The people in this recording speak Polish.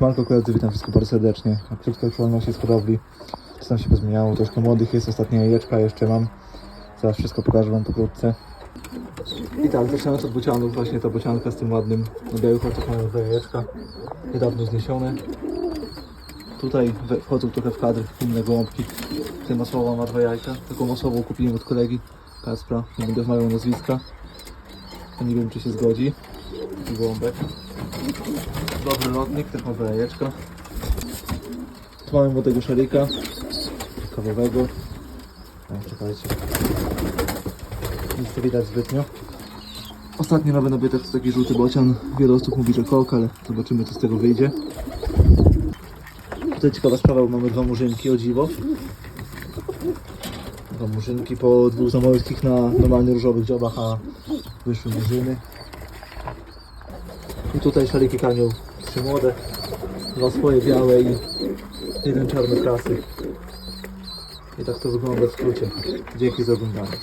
Siemanko koledzy, witam wszystkich bardzo serdecznie. Na krótkiej aktualności z hodowli. Co tam się pozmieniało, troszkę młodych jest, ostatnie jajeczka jeszcze mam. Zaraz wszystko pokażę wam pokrótce. I tak, zaczynając od bocianów, właśnie ta bocianka z tym ładnym na białych oczach mają dwa jajeczka. Niedawno zniesione. Tutaj wchodzą trochę w kadr inne gołąbki. Ten masłowa ma dwa jajka. Taką masłową kupiłem od kolegi Kaspra. Nie będę wmawiał nazwiska. Nie wiem czy się zgodzi. Taki gołąbek. Dobry lotnik, jajeczka. Tu mamy młodego szalika. Kawowego. O, czekajcie. Nic nie widać zbytnio. Ostatni nowy nabytek to taki żółty bocian. Wiele osób mówi, że kok, ale zobaczymy co z tego wyjdzie. Tutaj ciekawa sprawa, bo mamy dwa murzynki, o dziwo. Dwa murzynki po dwóch zamojskich na normalnie różowych dziobach, a wyszły murzyny. Tutaj szaliki karmią trzy młode, dwa swoje białe i jeden czarny krasy. I tak to wygląda w skrócie. Dzięki za oglądanie.